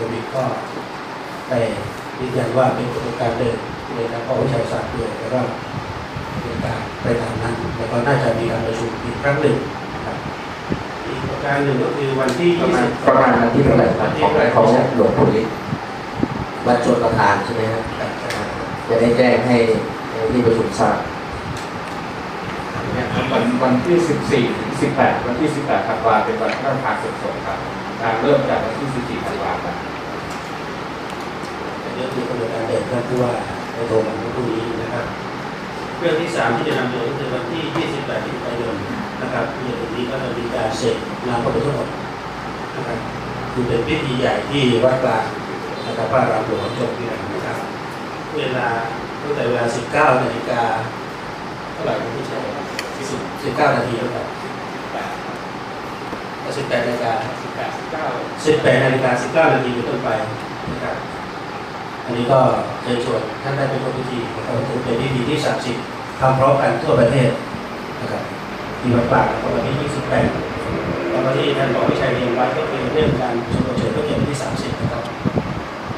โดยมีก็ได้ยืนยันว่าเป็นกระบวนการเดินในทางข้อวิชาศาสตร์ด้วยแล้วก็เป็นการไปตามนั้นแล้วก็น่าจะมีการประชุมอีกครั้งหนึ่งนะครับอีกประการหนึ่งก็คือวันที่ประมาณ20ประมาณวันที่เท่าไหร่ครับของเท่าไรของหลวงปู่ลิศวัดชนประทานใช่ไหมครับจะได้แจ้งให้ที่ประชุมทราบนะครับวันวันที่ 14 ถึง 18 วันที่ 18ธันวาเป็นวันพระราชทานสดๆครับการเริ่มจากวันที่ 14ธันวาครับ อันนี้คือกระบวนการเดินก็คือว่าในโทรมาเมื่อพรุ่งนี้นะครับ เรื่องที่สามที่จะนำเสนอก็คือวันที่ 28มิถุนายนนะครับที่จะถึงนี้ก็จะมีการเสร็จงานพระพุทธมนต์นะครับคือเป็นพิธีใหญ่ที่วัดกลางนะครับพระรามหลวงจงพิรันนะครับ เวลาตั้งแต่เวลา 19นาฬิกาเท่าไหร่ไม่ใช่19นาทีแล้วกัน18นาฬิกา18นาฬิกา19นาทีเป็นต้นไปนะครับ อันนี้ก็เชิญชวนท่านได้ไปร่วมพิธีนะครับถือเป็นพิธีที่ศักดิ์สิทธิ์ทำพร้อมกันทั่วประเทศนะครับที่วัดปานะครับวันที่28แล้วก็ที่ท่านบอกวิชัยเรียนไว้ก็คือเรื่องการชมรมเฉลิมพระเกียรติวันที่ 30 นะครับ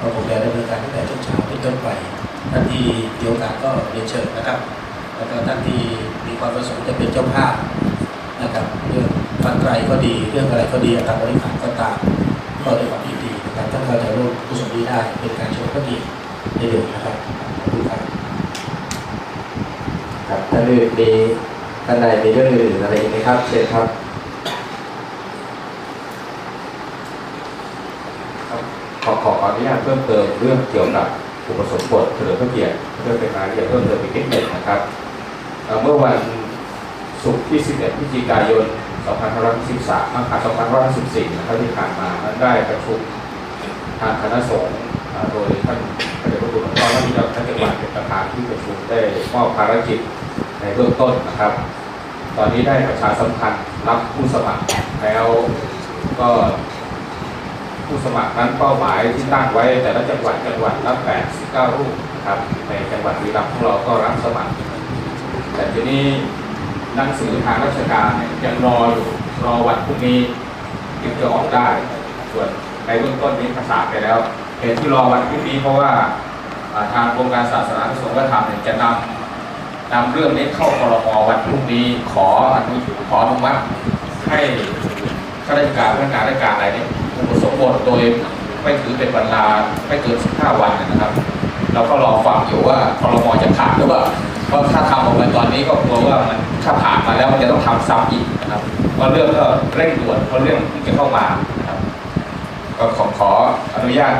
ก็คงจะดำเนินการตั้งแต่ช่วงเช้าเป็นต้นไปท่านที่มีโอกาสก็เรียนเชิญนะครับ แล้วก็ท่านที่มีความประสงค์จะเป็นเจ้าภาพนะครับเรื่องฟันไตรก็ดีเรื่องอะไรก็ดีการบริหารก็ตามก็ด้วยความยินดีนะครับท่านก็จะร่ว นี้ได้เป็นการชมพระเกียรติในหลวงนะครับขอบคุณครับครับท่านอื่นมีท่านใดมีเรื่องอื่นอะไรอีกไหมครับ เชิญครับครับขอขออนุญาตเพิ่มเติมเรื่องเกี่ยวกับอุปสมบทเฉลิมพระเกียรติเพื่อเป็นรายละเอียดเพิ่มเติมอีกนิดหนึ่งนะครับเอ่อเมื่อวันศุกร์ที่ 11 พฤศจิกายน 2513มกราคม2514 นะครับที่ผ่านมานั้นได้ประชุม ทางคณะสงฆ์โดยท่านพระเดชพระคุณหลวงพ่อท่านที่เจ้าท่านจังหวัดเป็นประธานที่ประชุมได้มอบภารกิจในเบื้องต้นนะครับ ตอนนี้ได้ประชาสัมพันธ์รับผู้สมัครแล้วก็ผู้สมัครนั้นเป้าหมายที่ตั้งไว้แต่ละจังหวัดจังหวัดละ89 รูปครับในจังหวัดบุรีรัมย์ของเราก็รับสมัคร แต่ทีนี้หนังสือทางราชการยังรออยู่รอวันพรุ่งนี้ถึงจะออกได้ส่วน ในเบื้องต้นนี้ประสานไปแล้วเหตุที่รอวันพรุ่งนี้เพราะว่าทางกรมการศาสนาและสงฆ์ธรรมจะนำนำเรื่องนี้เข้าครมวันพรุ่งนี้ขออนุขออนุมัติให้ข้าราชการพนักงานราชการอะไรเนี่ยอุปสมบทโดยไม่ถือเป็นเวลาไม่เกิน 15 วันนะครับ เราก็รอฟังอยู่ว่าครมจะผ่านหรือเปล่าเพราะถ้าทำออกมาตอนนี้ก็กลัวว่ามันถ้าผ่านมาแล้วมันจะต้องทำซ้ำอีกนะครับเพราะเรื่องก็เร่งด่วนเพราะเรื่องเพิ่จะเข้ามา ก็ขอขออนุญาต